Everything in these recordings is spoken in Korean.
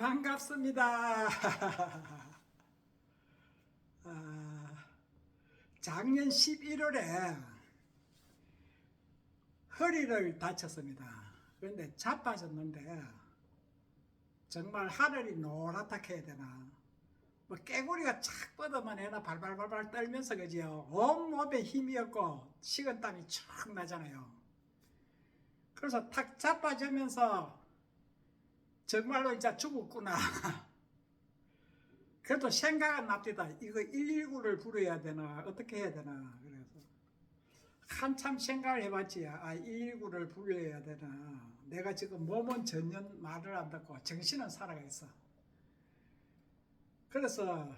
반갑습니다. 아, 작년 11월에 허리를 다쳤습니다. 그런데 자빠졌는데 정말 하늘이 노랗게 해야 되나 뭐 깨구리가 착 뻗어만 해나 발발발발 떨면서 그지요 온몸에 힘이 없고 식은땀이 촥 나잖아요. 그래서 탁 자빠지면서 정말로 이제 죽었구나. 그래도 생각은 납니다. 이거 119를 부르야 되나 어떻게 해야 되나 그래서 한참 생각을 해봤지. 아 119를 불러야 되나. 내가 지금 몸은 전혀 말을 안 듣고 정신은 살아가 있어. 그래서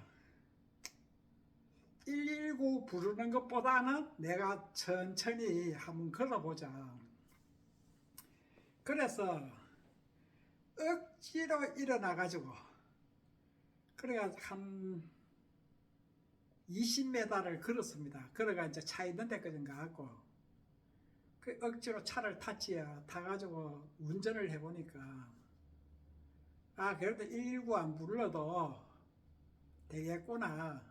119 부르는 것보다는 내가 천천히 한번 걸어보자. 그래서 억지로 일어나가지고 그래가 한 20m를 걸었습니다. 걸어가 이제 차 있는 데까지 가고 그 억지로 차를 탔지요. 타가지고 운전을 해보니까 아 그래도 119 안 불러도 되겠구나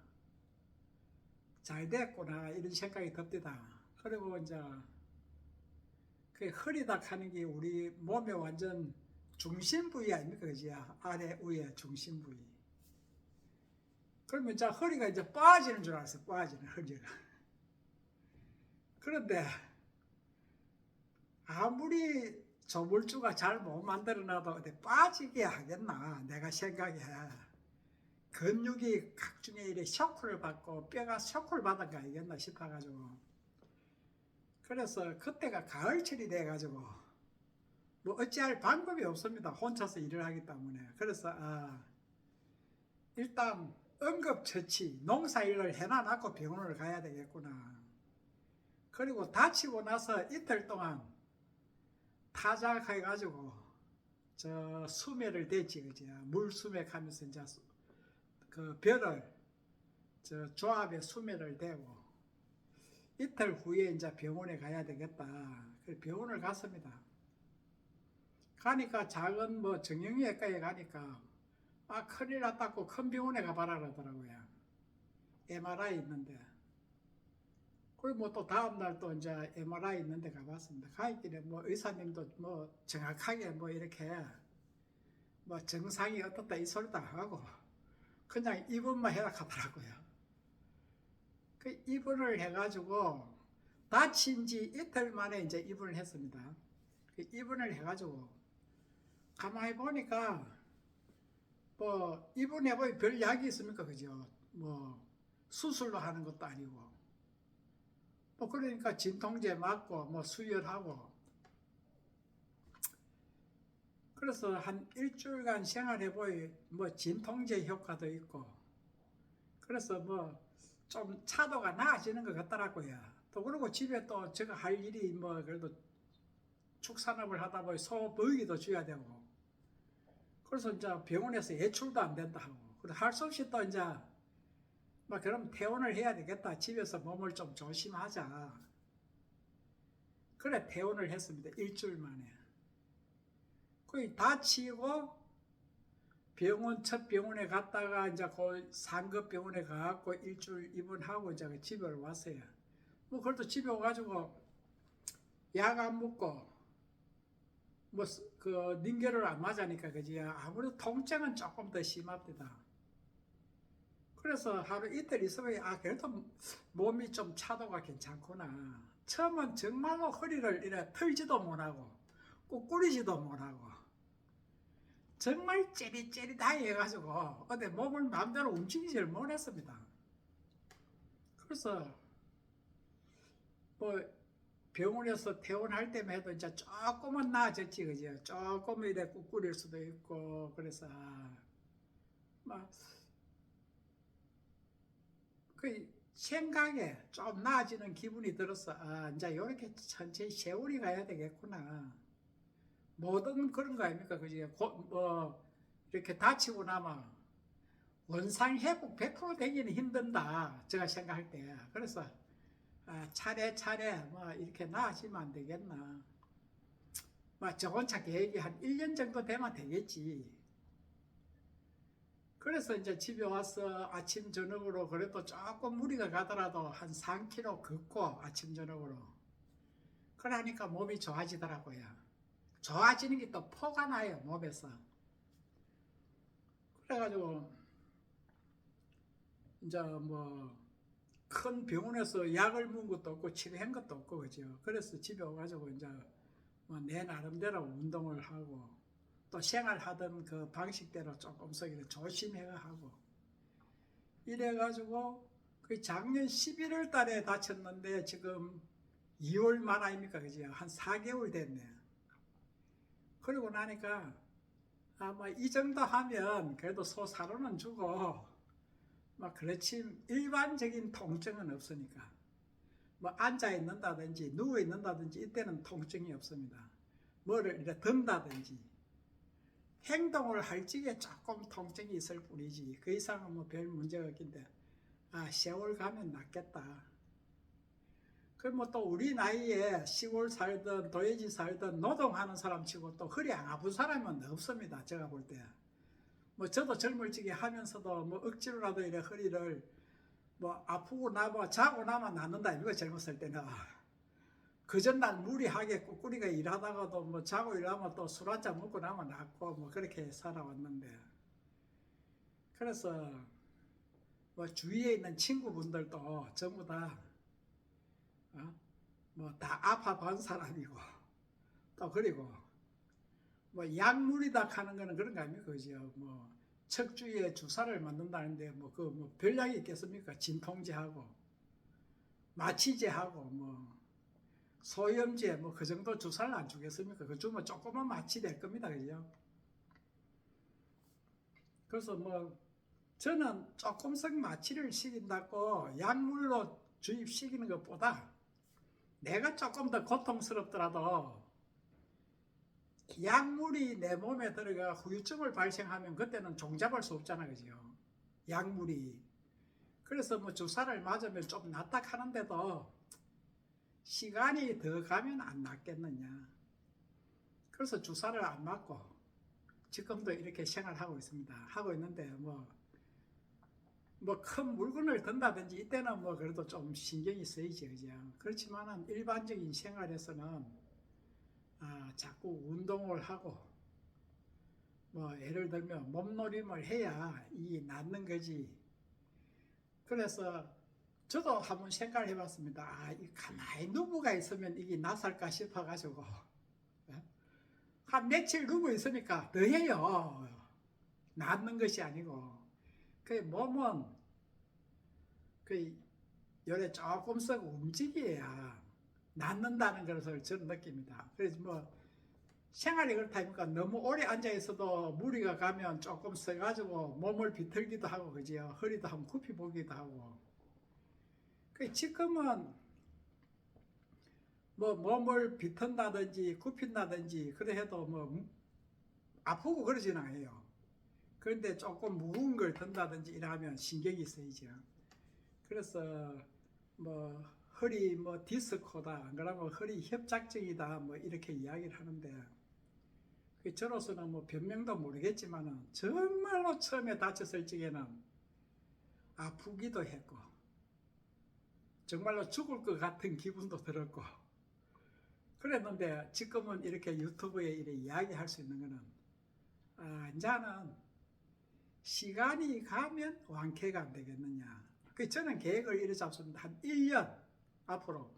잘 됐구나 이런 생각이 듭니다. 그리고 이제 그 허리다 하는 게 우리 몸의 완전 중심 부위 아닙니까? 그지? 아래 위에 중심 부위. 그러면 이제 허리가 이제 빠지는 줄 알았어. 빠지는 허리가. 그런데 아무리 조물주가 잘 못 만들어놔도 어디 빠지게 하겠나 내가 생각해. 근육이 각중에 이래 쇼크를 받고 뼈가 쇼크를 받은 거 아니겠나 싶어가지고 그래서 그때가 가을철이 돼가지고 뭐 어찌할 방법이 없습니다. 혼자서 일을 하기 때문에. 그래서 아, 일단 응급처치, 농사일을 해놔놓고 병원을 가야 되겠구나. 그리고 다치고 나서 이틀 동안 타작해가지고 저 수매를 대지 그지 물수맥하면서 이제 수- 그 벼를 저 조합에 수매를 대고 이틀 후에 이제 병원에 가야 되겠다. 그래서 병원을 갔습니다. 가니까 작은 뭐 정형외과에 가니까 아 큰일 났다고 큰 병원에 가봐라 그러더라고요. MRI 있는데. 그리고 뭐 또 다음 날 또 이제 MRI 있는데 가봤습니다. 가있길래 뭐 의사님도 뭐 정확하게 뭐 이렇게 뭐 정상이 어떻다 이 소리도 안 하고 그냥 입원만 해라 하더라고요. 그 입원을 해가지고 다친 지 이틀 만에 이제 입원을 했습니다. 그 입원을 해가지고 가만히 보니까 뭐 입원해 보니 별 약이 있습니까? 그죠? 뭐 수술로 하는 것도 아니고. 뭐 그러니까 진통제 맞고 뭐 수혈하고. 그래서 한 일주일간 생활해 보니 뭐 진통제 효과도 있고. 그래서 뭐 좀 차도가 나아지는 것 같더라고요. 또 그리고 집에 또 제가 할 일이 뭐 그래도 축산업을 하다 보니 소 먹이도 줘야 되고 그래서 이제 병원에서 예출도 안 된다 하고 그래서 할 수 없이 또 이제 막 그럼 퇴원을 해야 되겠다. 집에서 몸을 좀 조심하자. 그래 퇴원을 했습니다. 일주일 만에. 거의 다치고 병원 첫 병원에 갔다가 이제 그 상급 병원에 가갖고 일주일 입원하고 이제 집에 왔어요. 뭐 그래도 집에 와가지고 약 안 먹고 뭐그 닌겔을 안 맞으니까 그지 아무래도 통증은 조금 더 심합니다. 그래서 하루 이틀 있으면 아 그래도 몸이 좀 차도가 괜찮구나. 처음은 정말로 허리를 이래 털지도 못하고 꾹꾸리지도 못하고 정말 찌릿찌릿하게 해가지고 어디 몸을 마음대로 움직이지를 못했습니다. 그래서 뭐 병원에서 퇴원할 때만 해도 이제 조금은 나아졌지 그죠? 조금 이래 꾹꾸릴 수도 있고 그래서 막그 생각에 좀 나아지는 기분이 들어서 아 이제 이렇게 천천히 세월이 가야 되겠구나. 모든 그런 거 아닙니까? 그지? 뭐 이렇게 다치고 나면 원상 회복 100% 되기는 힘든다 제가 생각할 때. 그래서 아, 차례차례 뭐 이렇게 나아지면 안 되겠나. 뭐 저건 차 계획이 한 1년 정도 되면 되겠지. 그래서 이제 집에 와서 아침 저녁으로 그래도 조금 무리가 가더라도 한 3km 걷고 아침 저녁으로 그러니까 몸이 좋아지더라고요. 좋아지는 게 또 포가 나요 몸에서. 그래가지고 이제 뭐 큰 병원에서 약을 먹은 것도 없고 치료한 것도 없고 그죠. 그래서 집에 와가지고 이제 뭐 내 나름대로 운동을 하고 또 생활하던 그 방식대로 조금씩 조심해 하고 이래가지고 그 작년 11월 달에 다쳤는데 지금 2월 말 아닙니까 그죠? 한 4개월 됐네. 그러고 나니까 아마 이 정도 하면 그래도 소사로는 주고 막 그렇지 일반적인 통증은 없으니까 뭐 앉아 있는다든지 누워 있는다든지 이때는 통증이 없습니다. 뭐를 이렇게 든다든지 행동을 할 적에 조금 통증이 있을 뿐이지 그 이상은 뭐 별 문제가 없긴데 아 세월 가면 낫겠다. 그럼 뭐또 우리 나이에 시골 살던 도예지 살던 노동하는 사람 치고 또 허리 안 아픈 사람은 없습니다. 제가 볼 때. 뭐 저도 젊을 적에 하면서도 뭐 억지로라도 이래 허리를 뭐 아프고 나면 자고 나면 낫는다 이거 젊었을 때는. 그 전날 무리하게 꾸꾸리가 일하다가도 뭐 자고 일하면 또 술 한잔 먹고 나면 낫고 뭐 그렇게 살아왔는데. 그래서 뭐 주위에 있는 친구분들도 전부 다 어? 뭐다 아파 본 사람이고. 또 그리고 뭐 약물이다 하는 거는 그런 거 아닙니까? 그죠? 뭐 척추에 주사를 맞는다는데 뭐 그 뭐 별약이 있겠습니까? 진통제하고 마취제하고 뭐 소염제 뭐 그 정도 주사를 안 주겠습니까? 그 주면 조금만 마취될 겁니다. 그죠? 그래서 뭐 저는 조금씩 마취를 시킨다고 약물로 주입시키는 것보다 내가 조금 더 고통스럽더라도 약물이 내 몸에 들어가 후유증을 발생하면 그때는 종잡을 수 없잖아 그죠? 약물이. 그래서 뭐 주사를 맞으면 좀 낫다 하는데도 시간이 더 가면 안 낫겠느냐. 그래서 주사를 안 맞고 지금도 이렇게 생활하고 있습니다. 하고 있는데 뭐 뭐 큰 물건을 든다든지 이때는 뭐 그래도 좀 신경이 쓰이지 그죠? 그렇지만은 일반적인 생활에서는 아, 자꾸 운동을 하고 뭐 예를 들면 몸놀림을 해야 이 낫는 거지. 그래서 저도 한번 생각을 해봤습니다. 아, 이 가만히 누부가 있으면 이게 낫을까 싶어가지고 예? 한 며칠 누워 있으니까 더 해요. 낫는 것이 아니고 그 몸은 그 요래 조금 씩 움직여야 낫는다는 것을 저는 느낍니다. 그래서 뭐 생활이 그렇다니까 너무 오래 앉아 있어도 무리가 가면 조금 써가지고 몸을 비틀기도 하고 그지요. 허리도 한번 굽히 보기도 하고. 그 지금은 뭐 몸을 비튼다든지 굽힌다든지 그래 해도 뭐 아프고 그러지는 않아요. 그런데 조금 무거운 걸 든다든지 이러면 신경이 쓰이죠. 그래서 뭐 허리 뭐 디스코다 안 그러면 허리 협착증이다 뭐 이렇게 이야기를 하는데 그 저로서는 뭐 변명도 모르겠지만은 정말로 처음에 다쳤을 적에는 아프기도 했고 정말로 죽을 것 같은 기분도 들었고 그랬는데 지금은 이렇게 유튜브에 이렇게 이야기할 수 있는 거는 아 이제는 시간이 가면 완쾌가 안 되겠느냐. 그 저는 계획을 이래 잡습니다. 한 1년 앞으로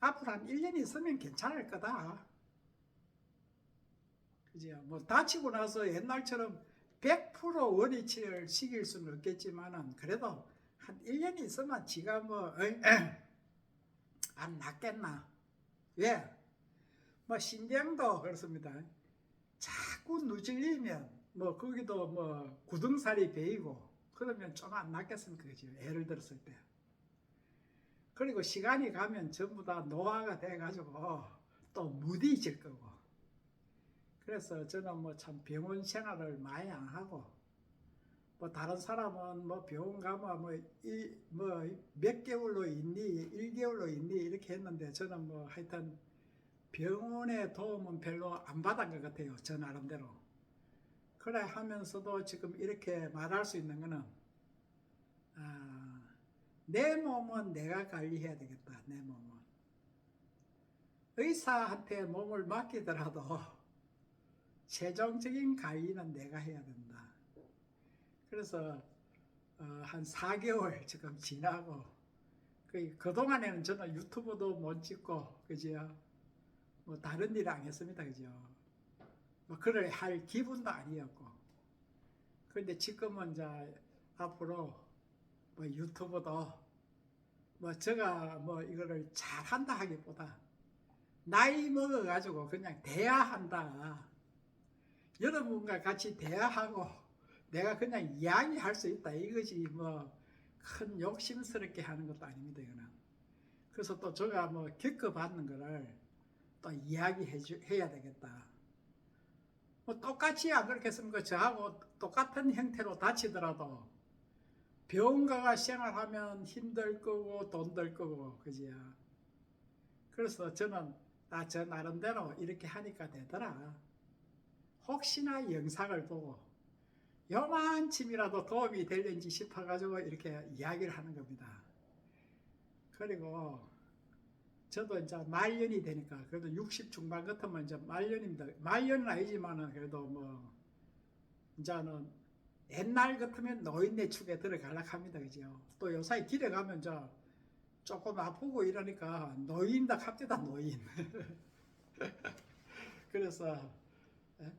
앞으로 한 1년 있으면 괜찮을 거다. 그죠? 뭐 다치고 나서 옛날처럼 100% 원위치를 시킬 수는 없겠지만은 그래도 한 1년 있으면 지가 뭐 안 낫겠나? 왜? 뭐 신경도 그렇습니다. 자꾸 누질리면 뭐 거기도 뭐 구등살이 베이고 그러면 좀 안 낫겠습니까? 그죠? 예를 들었을 때. 그리고 시간이 가면 전부 다 노화가 돼가지고 또 무디질 거고. 그래서 저는 뭐 참 병원 생활을 많이 안 하고, 뭐 다른 사람은 뭐 병원 가면 뭐몇 개월로 있니, 1개월로 있니 이렇게 했는데 저는 뭐 하여튼 병원의 도움은 별로 안 받은 것 같아요. 저 나름대로. 그래 하면서도 지금 이렇게 말할 수 있는 거는 아, 내 몸은 내가 관리해야 되겠다. 내 몸은 의사한테 몸을 맡기더라도 최종적인 관리는 내가 해야 된다. 그래서 어, 한 4개월 지금 지나고 그 그동안에는 저는 유튜브도 못 찍고 그죠? 뭐 다른 일 안 했습니다. 그죠? 뭐 그럴 할 기분도 아니었고. 그런데 지금은 이제 앞으로 뭐 유튜브도 뭐 제가 뭐 이거를 잘한다 하기보다 나이 먹어가지고 그냥 대화한다. 여러분과 같이 대화하고 내가 그냥 이야기할 수 있다. 이것이 뭐 큰 욕심스럽게 하는 것도 아닙니다. 이거는. 그래서 또 제가 뭐 겪어봤는 거를 또 이야기해 주, 해야 되겠다. 뭐 똑같이 안 그렇겠습니까? 저하고 똑같은 형태로 다치더라도 병원 가가 생활하면 힘들 거고 돈 들 거고 그지야. 그래서 저는 아저 나름대로 이렇게 하니까 되더라. 혹시나 영상을 보고 요만침이라도 도움이 될는지 싶어가지고 이렇게 이야기를 하는 겁니다. 그리고 저도 이제 말년이 되니까 그래도 60 중반 같으면 이제 말년입니다. 말년은 아니지만은 그래도 뭐 이제는 옛날 같으면 노인네 축에 들어가려고 합니다. 그죠? 또 요사이 길에 가면 이제 조금 아프고 이러니까 노인다 합디다 노인. 그래서 예?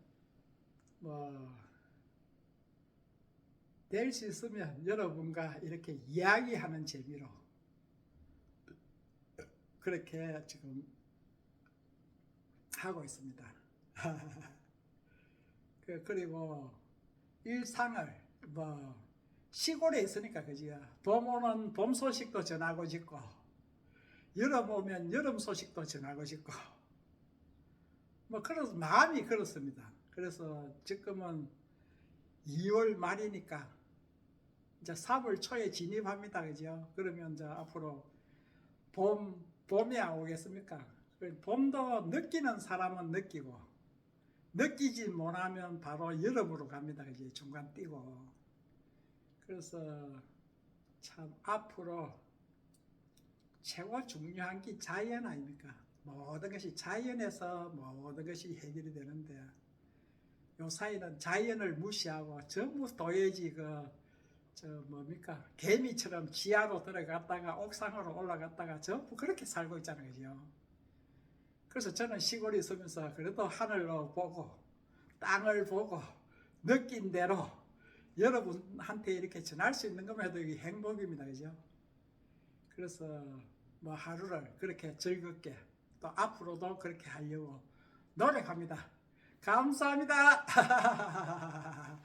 뭐될 수 있으면 여러분과 이렇게 이야기하는 재미로 그렇게 지금 하고 있습니다. 그- 그리고 일상을 뭐 시골에 있으니까 그지요. 봄 오면 봄 소식도 전하고 싶고 여름 오면 여름 소식도 전하고 싶고 뭐 그래서 마음이 그렇습니다. 그래서 지금은 2월 말이니까 이제 3월 초에 진입합니다. 그죠? 그러면 이제 앞으로 봄, 봄이 안 오겠습니까? 그 봄도 느끼는 사람은 느끼고, 느끼지 못하면 바로 여름으로 갑니다. 그지? 중간 뛰고. 그래서 참 앞으로 최고 중요한 게 자연 아닙니까? 모든 것이 자연에서 모든 것이 해결이 되는데, 요 사이는 자연을 무시하고 전부 도예지 그저 뭡니까 개미처럼 지하로 들어갔다가 옥상으로 올라갔다가 전부 그렇게 살고 있잖아요, 그죠? 그래서 저는 시골에 있으면서 그래도 하늘로 보고 땅을 보고 느낀 대로 여러분한테 이렇게 전할 수 있는 것만 해도 이게 행복입니다, 그죠? 그래서 뭐 하루를 그렇게 즐겁게 또 앞으로도 그렇게 하려고 노력합니다. 감사합니다.